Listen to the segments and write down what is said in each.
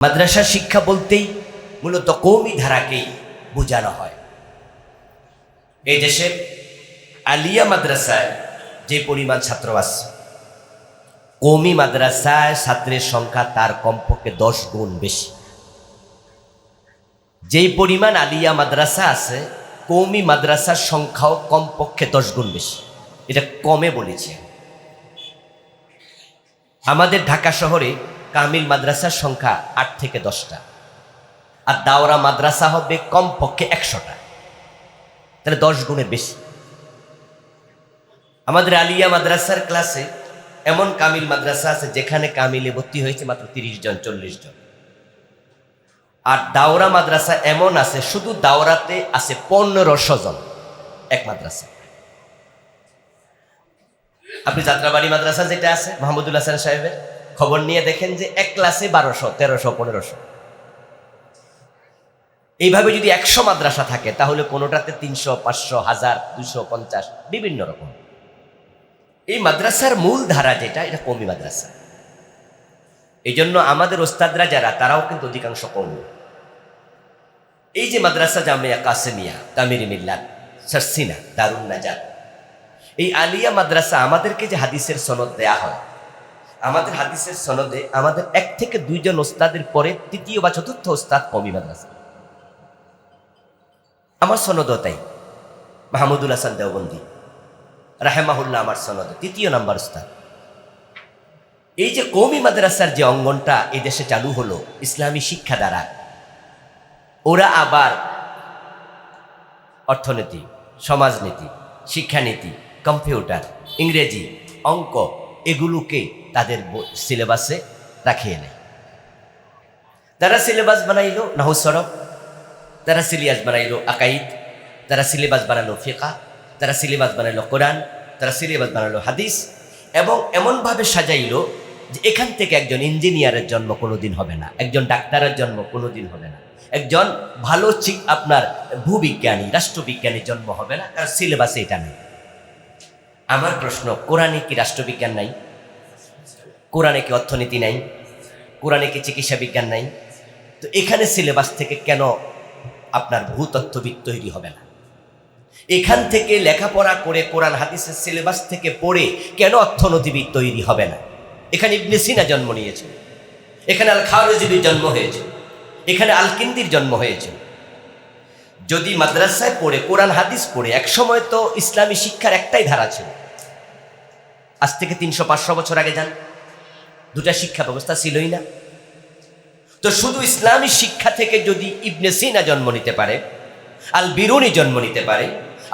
মাদ্রাসা শিক্ষা বলতেই মূলত কৌমি ধারাকেই বোঝানো হয়। এই দেশে আলিয়া মাদ্রাসায় যে পরিমাণ ছাত্র আছে, কৌমি মাদ্রাসায় ছাত্রের সংখ্যা তার কমপক্ষে দশ গুণ বেশি। যেই পরিমাণ আলিয়া মাদ্রাসা আছে, কৌমি মাদ্রাসার সংখ্যাও কমপক্ষে দশ গুণ বেশি। এটা কমে বলেছে আমাদের ঢাকা শহরে কামিল মাদ্রাসার সংখ্যা আট থেকে দশটা। আর দাওরা মাদ্রাসা হবে কমপক্ষে একশোটা। তাহলে দশ গুণের বেশি। আমাদের আলিয়া মাদ্রাসার ক্লাসে এমন কামিল মাদ্রাসা আছে যেখানে কামিলে ভর্তি হয়েছে মাত্র তিরিশ জন, চল্লিশ জন। আর দাওরা মাদ্রাসা এমন আছে, শুধু দাওরাতে আছে পনেরোশো জন এক মাদ্রাসা। আপনি যাত্রাবাড়ি মাদ্রাসা যেটা আছে, মাহমুদুল হাসান সাহেবের? খবর নিয়ে দেখেন যে এক ক্লাসে বারোশো, তেরোশো, পনেরোশো। এইভাবে যদি একশো মাদ্রাসা থাকে, তাহলে কোনোটাতে তিনশো, পাঁচশো, হাজার দুশো পঞ্চাশ, বিভিন্ন রকম। এই মাদ্রাসার মূল ধারা যেটা, এটা কমি মাদ্রাসা। এই জন্য আমাদের ওস্তাদরা যারা, তারাও কিন্তু অধিকাংশ কৌমি। এই যে মাদ্রাসা জামিয়া কাসেমিয়া তামির মিল্লাত, সারসিনা, দারুণ নাজাত। এই আলিয়া মাদ্রাসা আমাদেরকে যে হাদিসের সনদ দেয়া হয় আমাদের হাদিসের সনদে আমাদের এক থেকে দুইজন ওস্তাদের পরে তৃতীয় বা চতুর্থ ওস্তাদ কমি মাদ্রাসা। আমার সনদও তাই। মাহমুদুল হাসান দেওবন্দি। রাহেমাহুল্লাহ আমার সনদে, তৃতীয় নাম্বার ওস্তাদ। এই যে কৌমি মাদ্রাসার যে অঙ্গনটা এই দেশে চালু হলো ইসলামী শিক্ষা দ্বারা, ওরা আবার অর্থনীতি, সমাজনীতি, শিক্ষানীতি, কম্পিউটার, ইংরেজি, অঙ্ক, এগুলোকে তাদের সিলেবাসে রাখিয়ে নেয়। তারা সিলেবাস বানাইলো নাহু সরব, তারা সিলিয়াস বানাইলো আকাইদ, তারা সিলেবাস বানালো ফিকা, তারা সিলেবাস বানাইলো কোরআন, তারা সিলেবাস বানালো হাদিস এবং এমনভাবে সাজাইল যে এখান থেকে একজন ইঞ্জিনিয়ারের জন্ম কোনোদিন হবে না, একজন ডাক্তারের জন্ম কোনোদিন হবে না, একজন ভালো চিক আপনার ভূবিজ্ঞানী, রাষ্ট্রবিজ্ঞানীর জন্ম হবে না কারণ সিলেবাসে এটা নেই। আমার প্রশ্ন, কোরআনে কি রাষ্ট্রবিজ্ঞান নাই? কোরআনে কি অর্থনীতি নাই? কোরআনে কি চিকিৎসা বিজ্ঞান নাই? তো এখানে সিলেবাস থেকে কেন আপনার ভূতত্ত্ববিদ তৈরি হবে না? এখান থেকে লেখাপড়া করে কোরআন, হাদিসের সিলেবাস থেকে পড়ে কেন অর্থনীতিবিদ তৈরি হবে না? এখানে ইবনে সিনা জন্ম নিয়েছে। এখানে আল খাওয়ারজিবির জন্ম হয়েছে। এখানে আল কিন্দির জন্ম হয়েছে। যদি মাদ্রাসায় পড়ে, কোরআন, হাদিস পড়ে, একসময় তো ইসলামী শিক্ষার একটাই ধারা ছিল। আজ থেকে তিনশো পাঁচশো বছর আগে যান। দুটা শিক্ষা ব্যবস্থা ছিলই না। তো শুধু ইসলামী শিক্ষা থেকে যদি ইবনে সিনা জন্ম নিতে পারে আল বিরুনি জন্ম নিতে পারে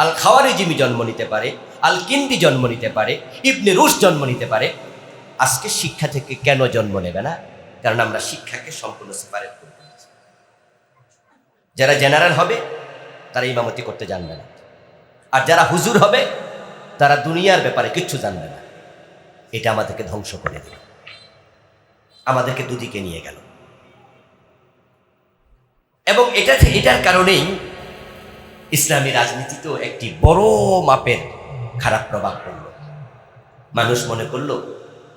আল খাওয়ারিজিমি জন্ম নিতে পারে আল কিন্দি জন্ম নিতে পারে, ইবনে রুশ জন্ম নিতে পারে, আজকে শিক্ষা থেকে কেন জন্ম নেবে না? কারণ আমরা শিক্ষাকে সম্পূর্ণ সেপারেট করে যারা জেনারেল হবে, তারা ইমামতি করতে জানবে না। আর যারা হুজুর হবে, তারা দুনিয়ার ব্যাপারে কিচ্ছু জানবে না। এটা আমাদেরকে ধ্বংস করে দিল আমাদেরকে দুদিকে নিয়ে গেল। এবং এটা এটার কারণেই ইসলামী রাজনীতিতেও একটি বড় মাপের খারাপ প্রভাব পড়ল। মানুষ মনে করল,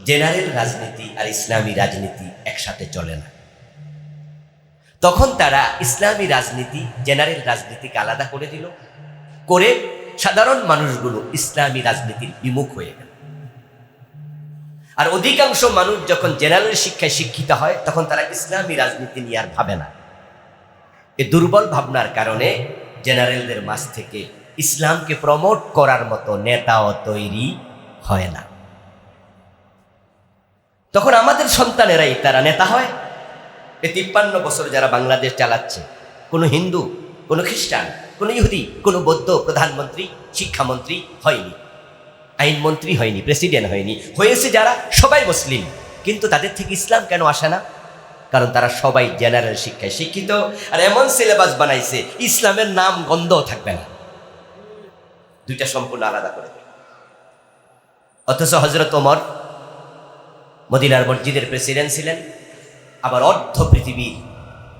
জেনারেল রাজনীতি আর ইসলামী রাজনীতি একসাথে চলে না। তখন তারা ইসলামী রাজনীতি, জেনারেল রাজনীতিকে আলাদা করে দিল, করে সাধারণ মানুষগুলো ইসলামী রাজনীতির বিমুখ হয়ে গেল। আর অধিকাংশ মানুষ যখন জেনারেল শিক্ষায় শিক্ষিত হয়, তখন তারা ইসলামী রাজনীতি নিয়ে আর ভাবে না। এ দুর্বল ভাবনার কারণে জেনারেলদের মাঝ থেকে ইসলামকে প্রমোট করার মতো নেতাও তৈরি হয় না। তখন আমাদের সন্তানেরাই তারা নেতা হয়। এ তিপ্পান্ন বছর যারা বাংলাদেশ চালাচ্ছে, কোনো হিন্দু, কোনো খ্রিস্টান, কোনো ইহুদি, কোনো বৌদ্ধ প্রধানমন্ত্রী, শিক্ষামন্ত্রী হয়নি। আইনমন্ত্রী হয়নি প্রেসিডেন্ট হয়নি। হয়েছে যারা, সবাই মুসলিম। কিন্তু তাদের থেকে ইসলাম কেন আসে না? কারণ তারা সবাই জেনারেল শিক্ষায় শিক্ষিত, আর এমন সিলেবাস বানাইছে, ইসলামের নাম গন্ধও থাকবে না। দুইটা সম্পূর্ণ আলাদা করে অথচ হজরত ওমর মদিনার মসজিদের প্রেসিডেন্ট ছিলেন, আবার অর্ধ পৃথিবী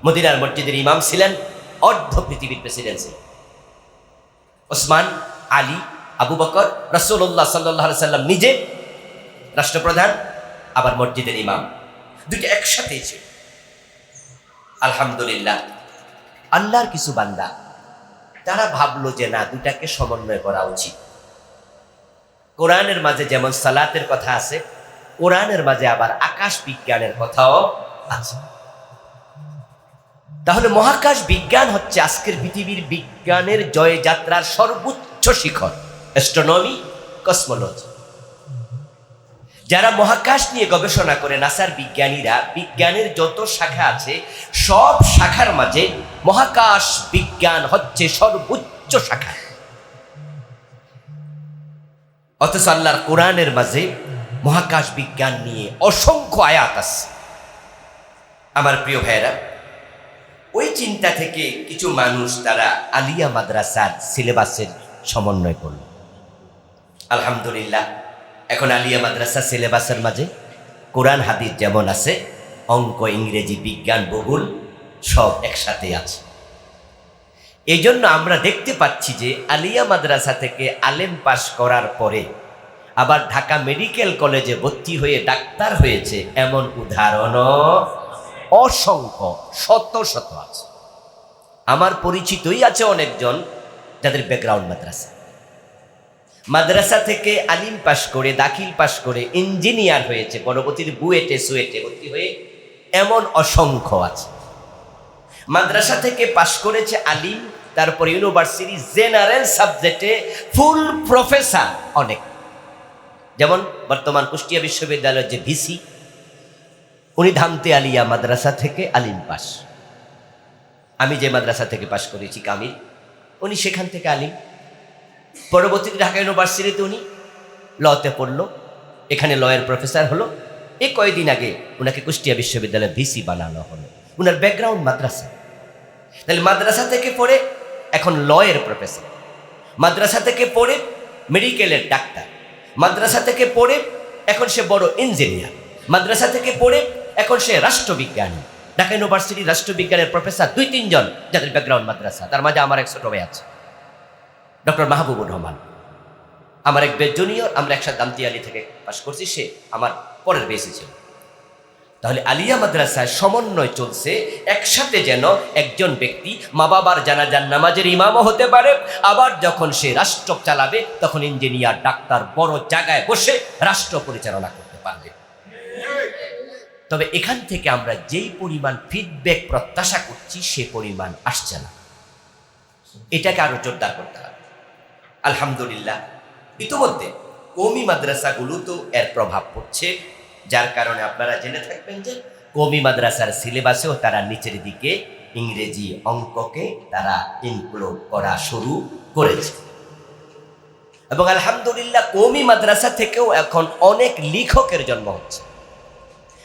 মদিনার মসজিদের ইমাম ছিলেন, অর্ধ পৃথিবীর প্রেসিডেন্ট ছিলেন। ওসমান, আলী আবু বকর রসুল্লাহ সাল্লাহ সাল্লাম নিজে রাষ্ট্রপ্রধান, আবার মসজিদের ইমাম। দুইটা একসাথে ছিল আলহামদুলিল্লাহ, আল্লাহর কিছু বান্দা, তারা ভাবলো যে না দুটাকে সমন্বয় করা উচিত। কোরআনের মাঝে যেমন সালাতের কথা আছে, কোরআনের মাঝে আবার আকাশ বিজ্ঞানের কথাও আছে। তাহলে মহাকাশ বিজ্ঞান হচ্ছে আজকের পৃথিবীর বিজ্ঞানের জয়যাত্রার সর্বোচ্চ শিখর। অ্যাস্ট্রোনমি কসমোলজি যারা মহাকাশ নিয়ে গবেষণা করে, নাসার বিজ্ঞানীরা, বিজ্ঞানের যত শাখা আছে, সব শাখার মাঝে মহাকাশ বিজ্ঞান হচ্ছে সর্বোচ্চ শাখা। অথচ আল্লাহর কোরআনের মাঝে মহাকাশ বিজ্ঞান নিয়ে অসংখ্য আয়াত আছে। আমার প্রিয় ভাইয়েরা, ওই চিন্তা থেকে কিছু মানুষ তারা আলিয়া মাদ্রাসার সিলেবাসের সমন্বয় করল। আলহামদুলিল্লাহ। এখন আলিয়া মাদ্রাসা সিলেবাসের মাঝে কোরআন, হাদিস যেমন আছে, অঙ্ক, ইংরেজি, বিজ্ঞান, ভূগোল সব একসাথে আছে। এই জন্য আমরা দেখতে পাচ্ছি যে আলিয়া মাদ্রাসা থেকে আলেম পাশ করার পরে আবার ঢাকা মেডিকেল কলেজে ভর্তি হয়ে ডাক্তার হয়েছে এমন উদাহরণ অসংখ্য, শত শত আছে। আমার পরিচিতই আছে অনেকজন যাদের ব্যাকগ্রাউন্ড মাদ্রাসা। মাদ্রাসা থেকে আলিম পাশ করে, দাখিল পাশ করে ইঞ্জিনিয়ার হয়েছে, পরবর্তীতে বুয়েটে, সুয়েটে ভর্তি হয়ে এমন অসংখ্য আছে। মাদ্রাসা থেকে পাশ করেছে আলিম, তারপর ইউনিভার্সিটি জেনারেল সাবজেক্টে ফুল প্রফেসর অনেক। যেমন বর্তমান কুষ্টিয়া বিশ্ববিদ্যালয়ের যে ভিসি, উনি ধামতে আলিয়া মাদ্রাসা থেকে আলিম পাশ। আমি যে মাদ্রাসা থেকে পাশ করেছি কামিল, উনি সেখান থেকে আলিম। পরবর্তীতে ঢাকা ইউনিভার্সিটিতে উনি লতে পড়ল। এখানে লয়ের প্রফেসর হলো। এই কয়েকদিন আগে ওনাকে কুষ্টিয়া বিশ্ববিদ্যালয়ে ভিসি বানানো হলো। ওনার ব্যাকগ্রাউন্ড মাদ্রাসা। তাহলে মাদ্রাসা থেকে পড়ে এখন লয়ের প্রফেসর। মাদ্রাসা থেকে পড়ে মেডিকেলের ডাক্তার। মাদ্রাসা থেকে পড়ে এখন সে বড় ইঞ্জিনিয়ার। মাদ্রাসা থেকে পড়ে এখন সে রাষ্ট্রবিজ্ঞানী। ঢাকা ইউনিভার্সিটি রাষ্ট্রবিজ্ঞানের প্রফেসর দুই তিনজন যাদের ব্যাকগ্রাউন্ড মাদ্রাসা, তার মাঝে আমার এক ছোট ভাই আছে। ডক্টর মাহবুবুর রহমান। আমার এক বেশ জুনিয়র আমরা একসাথে দামতি আলী থেকে পাশ করছি, সে আমার পরের বেসে ছিল। তাহলে আলিয়া মাদ্রাসায় সমন্বয় চলছে, একসাথে যেন একজন ব্যক্তি মা বাবার জানাজান নামাজের ইমামও হতে পারে, আবার যখন সে রাষ্ট্র চালাবে, তখন ইঞ্জিনিয়ার ডাক্তার বড় জায়গায় বসে রাষ্ট্র পরিচালনা করতে পারবে। তবে এখান থেকে আমরা যেই পরিমাণ ফিডব্যাক প্রত্যাশা করছি, সে পরিমাণ আসছে না। এটাকে আরও জোরদার করতে হবে। আলহামদুলিল্লাহ। ইতিমধ্যে কৌমি মাদ্রাসাগুলোতেও এর প্রভাব পড়ছে, যার কারণে আপনারা জেনে থাকবেন যে কৌমি মাদ্রাসার সিলেবাসেও তারা নিচের দিকে ইংরেজি অঙ্ককে তারা ইনক্লুড করা শুরু করেছে। এবং আলহামদুলিল্লাহ কৌমি মাদ্রাসা থেকেও এখন অনেক লেখকের জন্ম হচ্ছে।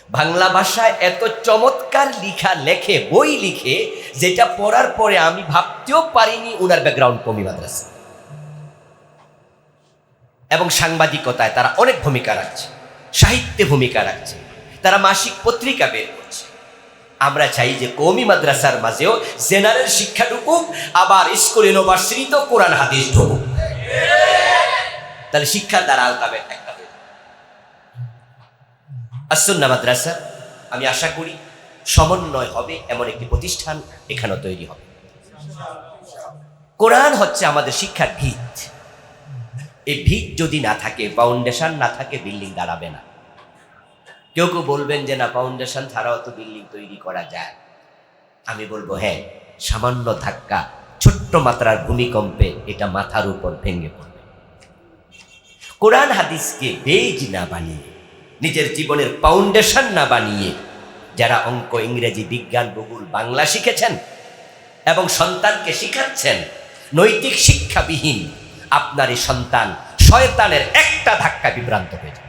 বাংলা ভাষায় এত চমৎকার লিখা, লেখে, বই লিখে, যেটা পড়ার পরে আমি ভাবতেও পারিনি ওনার ব্যাকগ্রাউন্ড কমি মাদ্রাসা। এবং সাংবাদিকতায় তারা অনেক ভূমিকা রাখছে, সাহিত্যে ভূমিকা রাখছে, তারা মাসিক পত্রিকা বের করছে। আমরা চাই যে কৌমি মাদ্রাসার মাঝেও জেনারেল শিক্ষা ঢুকুক, আবার স্কুল ইউনিভার্সিটিতেও কোরআন, হাদিস ঢুকুক। তাহলে শিক্ষার দ্বারা আলতাবে একটা আসন্না মাদ্রাসা, আমি আশা করি সমন্বয় হবে, এমন একটি প্রতিষ্ঠান এখানেও তৈরি হবে। কোরআন হচ্ছে আমাদের শিক্ষার ভিত। এই ভিত যদি না থাকে ফাউন্ডেশন না থাকে বিল্ডিং দাঁড়াবে না। কেউ কেউ বলবেন যে, না ফাউন্ডেশন ছাড়াও তো বিল্ডিং তৈরি করা যায়। আমি বলব হ্যাঁ সামান্য ধাক্কা, ছোট্ট মাত্রার ভূমিকম্পে এটা মাথার উপর ভেঙে পড়বে। কোরআন হাদিসকে বেজ না বানিয়ে, নিজের জীবনের ফাউন্ডেশন না বানিয়ে, যারা অঙ্ক, ইংরেজি বিজ্ঞান, ভূগোল, বাংলা শিখেছেন এবং সন্তানকে শিখাচ্ছেন, নৈতিক শিক্ষাবিহীন আপনার এই সন্তান শয়তানের একটা ধাক্কা বিভ্রান্ত হয়ে যাবে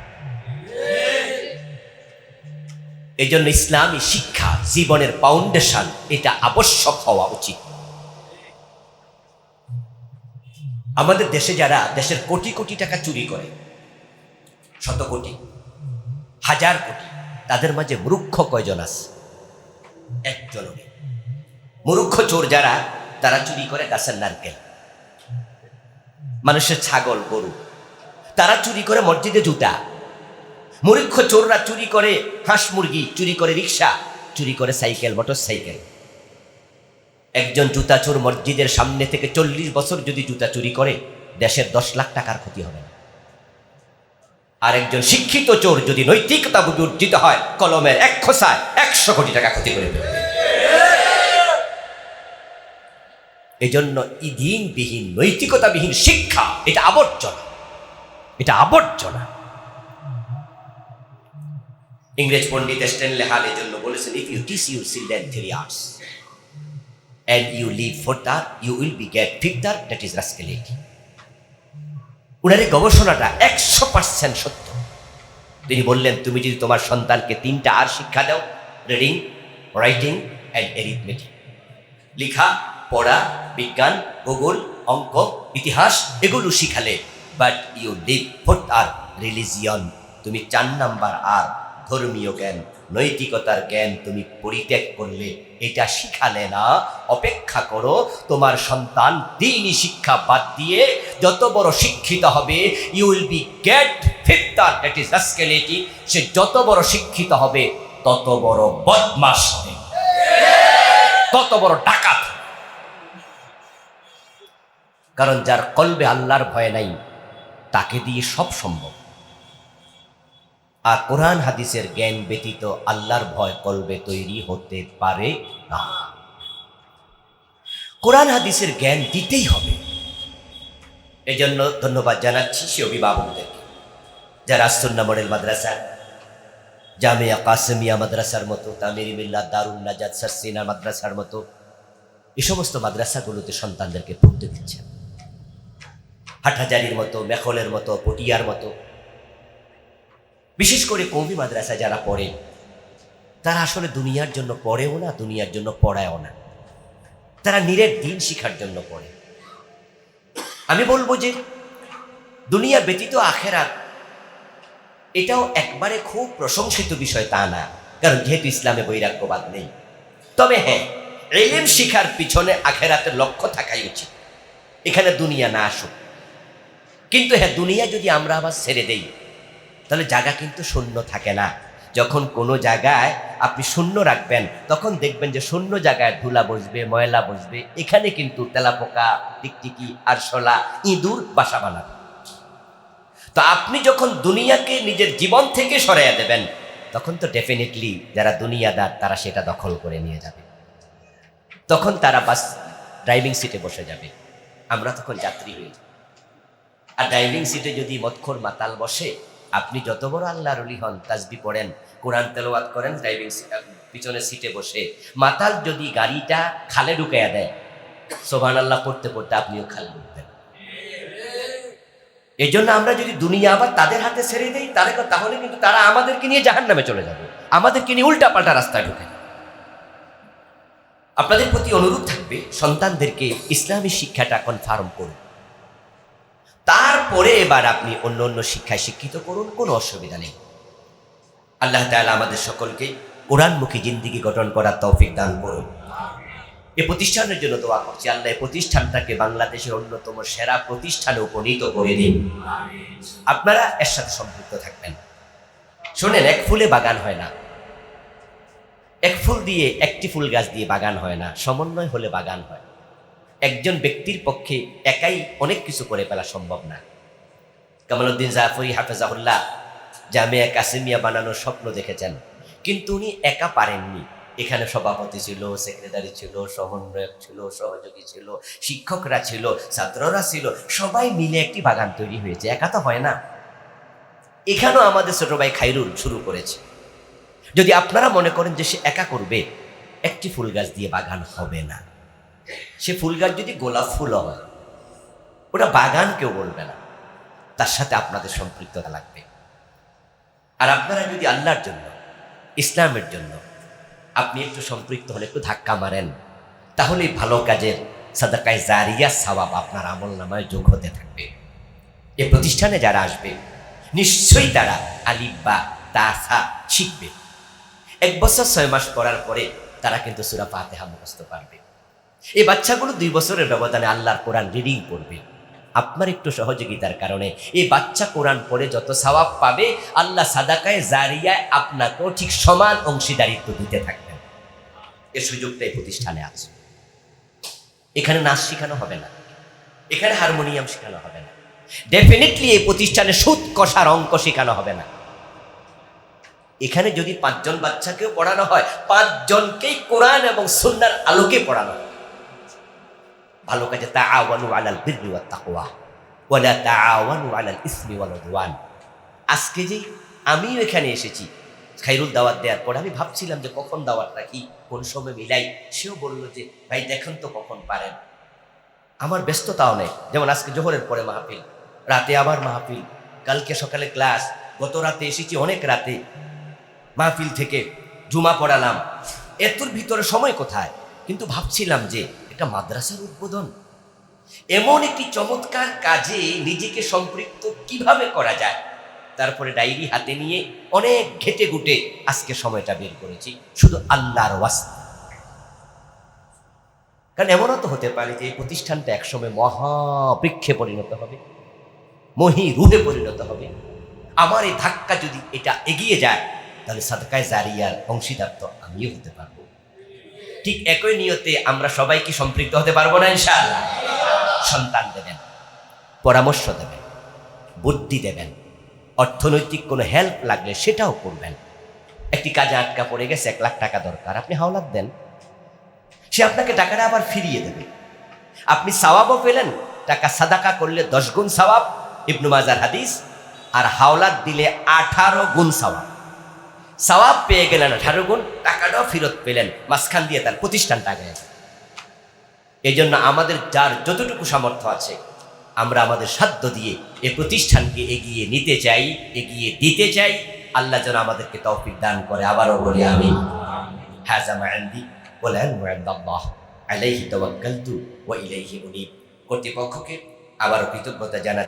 এই জন্য ইসলামী শিক্ষা, জীবনের ফাউন্ডেশন এটা আবশ্যক হওয়া উচিত। আমাদের দেশে যারা, দেশের কোটি কোটি টাকা চুরি করে, শত কোটি, হাজার কোটি, তাদের মাঝে মূর্খ কয়জন আছে? একজনও নেই। মূর্খ চোর যারা, তারা চুরি করে গাছের নারকেল। মানুষের ছাগল, গরু। তারা চুরি করে মসজিদে জুতা। মূর্খ চোররা চুরি করে হাঁস মুরগি, চুরি করে রিক্সা, চুরি করে সাইকেল মোটর সাইকেল একজন জুতা চোর মসজিদের সামনে থেকে চল্লিশ বছর যদি জুতা চুরি করে, দেশের দশ লাখ টাকার ক্ষতি হবে আর একজন শিক্ষিত চোর যদি নৈতিকতা অর্জিত হয়, কলমের এক খোসায় একশো কোটি টাকা ক্ষতি করে ফেলবে। এই জন্য ইদিনবিহীন নৈতিকতাবিহীন শিক্ষা, এটা আবর্জনা। এটা আবর্জনা। ইংরেজ পণ্ডিত স্ট্যানলে হাল জন্য বলেছেন if you teach your children three R's and you leave fourth R you will be get fifth R that that is rascality উনার এই গবেষণাটা একশো পার্সেন্ট সত্য। তিনি বললেন, তুমি যদি তোমার সন্তানকে তিনটা আর শিক্ষা দাও রিডিং রাইটিং অ্যান্ড এরিথমেটিক লেখা পড়া, বিজ্ঞান, ভূগোল, অঙ্ক, ইতিহাস এগুলো শিখালে। But you leave fourth R religion তুমি চার নাম্বার আর। ধর্মীয় জ্ঞান, নৈতিকতার জ্ঞান তুমি পরিত্যাগ করলে। এটা শিখালে না। অপেক্ষা করো, তোমার সন্তান দিনই শিক্ষা বাদ দিয়ে যত বড় শিক্ষিত হবে you will be get fifth R that is rascality সে যত বড় শিক্ষিত হবে, তত বড় বদমাস হবে। তত বড় ডাকাত। কারণ যার কলবে আল্লাহর ভয় নাই, তাকে দিয়ে সব সম্ভব। আর কোরআন হাদিসের জ্ঞান ব্যতীত আল্লাহর ভয় কলবে তৈরি হতে পারে না। কোরআন হাদিসের জ্ঞান দিতেই হবে। এজন্য ধন্যবাদ জানাচ্ছি সে অভিভাবকদেরকে যারা আসন্না মডেল মাদ্রাসা, জামিয়া কাসমিয়া মাদ্রাসার মতো, তামিরি মিল্লা দারুল নাজাদ সারসিনা মাদ্রাসার মতো, এ সমস্ত মাদ্রাসাগুলোতে সন্তানদেরকে পড়তে দিচ্ছেন। হাটহাজারির মতো, মেখলের মতো, পটিয়ার মতো। বিশেষ করে কৌমি মাদ্রাসা যারা পড়ে তারা আসলে দুনিয়ার জন্য পড়েও না, দুনিয়ার জন্য পড়ায়ও না। তারা নিরের দিন শিখার জন্য পড়ে। আমি বলব যে, দুনিয়া ব্যতীত আখেরাত, এটাও একবারে খুব প্রশংসিত বিষয় তা না, কারণ যেহেতু ইসলামে বৈরাগ্যবাদ নেই। তবে হ্যাঁ এলেম শিখার পিছনে আখেরাতের লক্ষ্য থাকাই উচিত। এখানে দুনিয়া না আসুক। কিন্তু হ্যাঁ দুনিয়া যদি আমরা আবার ছেড়ে দেই, তাহলে জায়গা কিন্তু শূন্য থাকে না। যখন কোনো জায়গায় আপনি শূন্য রাখবেন, তখন দেখবেন যে শূন্য জায়গায় ধুলা বসবে, ময়লা বসবে, এখানে কিন্তু তেলাপোকা, টিকটিকি, আরশোলা, ইঁদুর বাসা বানাবে। তো আপনি যখন দুনিয়াকে নিজের জীবন থেকে সরাইয়া দেবেন, তখন তো ডেফিনেটলি যারা দুনিয়াদার, তারা সেটা দখল করে নিয়ে যাবে। তখন তারা বাস ড্রাইভিং সিটে বসে যাবে। আমরা তখন যাত্রী হয়ে যাব। আর ড্রাইভিং সিটে যদি মৎখর মাতাল বসে, আপনি যত বড় আল্লাহর অলি হন, তাজবি পড়েন, কোরআন তেলাওয়াত করেন ড্রাইভিং পিছনের সিটে বসে, মাতাল যদি গাড়িটা খালে ঢুকাইয়া দেয় সোভান আল্লাহ পড়তে পড়তে আপনিও খালে ঢুকবেন। এই জন্য আমরা যদি দুনিয়া আবার তাদের হাতে ছেড়ে দিই, তাহলে তাহলে কিন্তু তারা আমাদেরকে নিয়ে জাহান নামে চলে যাবে। আমাদেরকে নিয়ে উল্টা পাল্টা রাস্তায় ঢুকে আপনাদের প্রতি অনুরোধ থাকবে, সন্তানদেরকে ইসলামী শিক্ষাটা কনফার্ম করুন। তারপরে এবার আপনি অন্য অন্য শিক্ষায় শিক্ষিত করুন, কোনো অসুবিধা নেই। আল্লাহ তাআলা আমাদের সকলকে কোরআনমুখী জিন্দিগি গঠন করার তৌফিক দান করুন। এ প্রতিষ্ঠানের জন্য দোয়া করছি। আল্লাহ এই প্রতিষ্ঠানটাকে বাংলাদেশের অন্যতম সেরা প্রতিষ্ঠানে উপনীত করে দিন। আপনারা এর সাথে সম্পৃক্ত থাকবেন। শোনেন, এক ফুলে বাগান হয় না। এক ফুল দিয়ে একটি ফুল গাছ দিয়ে বাগান হয় না। সমন্বয় হলে বাগান হয়। একজন ব্যক্তির পক্ষে একাই অনেক কিছু করে ফেলা সম্ভব না। কামালউদ্দিন জাফরি হাফেজাহুল্লাহ জামিয়া কাসিমিয়া বানানোর স্বপ্ন দেখেছেন, কিন্তু উনি একা পারেননি। এখানে সভাপতি ছিল, সেক্রেটারি ছিল, সমন্বয়ক ছিল, সহযোগী ছিল, শিক্ষকরা ছিল, ছাত্ররা ছিল, সবাই মিলে একটি বাগান তৈরি হয়েছে। একা তো হয় না। এখানেও আমাদের ছোট ভাই খাইরুল শুরু করেছে। যদি আপনারা মনে করেন যে সে একা করবে, একটি ফুল গাছ দিয়ে বাগান হবে না। সে ফুল গাছ যদি গোলাপ ফুল হয়, ওটা বাগান কেউ বলবে না। তার সাথে আপনাদের সম্পৃক্ততা লাগবে। আর আপনারা যদি আল্লাহর জন্য, ইসলামের জন্য আপনি একটু সম্পৃক্ত হলে, একটু ধাক্কা মারেন তাহলে ভালো কাজের সাদাকায় জারিয়া সওয়াব আপনার আমল নামায় যোগ হতে থাকবে। এ প্রতিষ্ঠানে যারা আসবে, নিশ্চয়ই তারা আলিফ বা তাসা শিখবে। এক বছর ছয় মাস পড়ার পরে তারা কিন্তু সুরা ফাতেহা মুখস্থ পারবে। এই বাচ্চাগুলো দুই বছরের ব্যবধানে আল্লাহর কোরআন রিডিং করবে। আপনার একটু সহযোগিতার কারণে এই বাচ্চা কোরআন পড়ে যত সওয়াব পাবে, আল্লাহ সাদাকায়, জারিয়ায় আপনাকেও ঠিক সমান অংশীদারিত্ব দিতে থাকবেন। এ সুযোগটা এই প্রতিষ্ঠানে আছে। এখানে নাচ শেখানো হবে না। এখানে হারমোনিয়াম শেখানো হবে না। ডেফিনেটলি এই প্রতিষ্ঠানে সুদ কষার অঙ্ক শেখানো হবে না। এখানে যদি পাঁচজন বাচ্চাকেও পড়ানো হয়, পাঁচজনকেই কোরআন এবং সুন্নার আলোকে পড়ানো হয়। ভালো কাজে তা আওয়ানু আলাল বিররি ওয়াত তাকওয়া ওয়ালা তাআওয়ানু আলাল ইসমি ওয়াল উদওয়ান। আজকে যে আমিও এখানে এসেছি, খাইরুল দাওয়াত দেওয়ার পর আমি ভাবছিলাম যে কখন দাওয়াত রাখি কোন সময় মিলাই, সেও বলল যে, ভাই, দেখেন তো কখন পারেন। আমার ব্যস্ততাও নেই, যেমন আজকে জোহরের পরে মাহফিল, রাতে আবার মাহফিল, কালকে সকালে ক্লাস, গত রাতে এসেছি অনেক রাতে। মাহফিল থেকে জুমা পড়ালাম, এতর ভিতরে সময় কোথায়? কিন্তু ভাবছিলাম যে এটা মাদ্রাসার উদ্বোধন। এমন একটি চমৎকার কাজে নিজেকে সম্পৃক্ত কীভাবে করা যায়, তারপরে ডায়েরি হাতে নিয়ে অনেক ঘেটে ঘুটে আজকে সময়টা বের করেছি, শুধু আল্লাহর ওয়াস্তে। কারণ এমনও তো হতে পারে যে এই প্রতিষ্ঠানটা একসময় মহাবৃক্ষে পরিণত হবে, মহি রুহে পরিণত হবে। আমার এই ধাক্কা যদি এটা এগিয়ে যায়, তাহলে সাদকায় জারিয়ার অংশীদার তো আমিও হতে পারব। ঠিক একই নিয়তে আমরা সবাই কি সম্পৃক্ত হতে পারব না, ইনশাআল্লাহ? সন্তান দেবেন, পরামর্শ দেবেন, বুদ্ধি দেবেন, অর্থনৈতিক কোনো হেল্প লাগলে সেটাও করবেন। একটি কাজে আটকা পড়ে গেছে, এক লাখ টাকা দরকার, আপনি হাওলাত দেন। সে আপনাকে টাকাটা আবার ফিরিয়ে দেবে। আপনি সাওয়াবও পেলেন, টাকা সাদাকা করলে দশ গুণ সাওয়াব, ইবনু মাজার হাদিস, আর হাওলাত দিলে আঠারো গুণ সাওয়াব। সাওয়াব পেয়ে গেলেন আঠারো গুণ, টাকাটাও ফেরত পেলেন, মাঝখান দিয়ে তার প্রতিষ্ঠানটা আগে এই জন্য আমাদের যার যতটুকু সামর্থ্য আছে, আমরা আমাদের সাধ্য দিয়ে এই প্রতিষ্ঠানকে এগিয়ে নিতে চাই, এগিয়ে দিতে চাই। আল্লাহ যেন আমাদেরকে তৌফিক দান করে, আবারও বলি আমি হাজা মায়ান্দি বলেন আল্লাহ আলাইহি তাওয়াক্কালতু ওয়া ইলাইহি উনীব। কর্তৃপক্ষকে আবারও কৃতজ্ঞতা জানা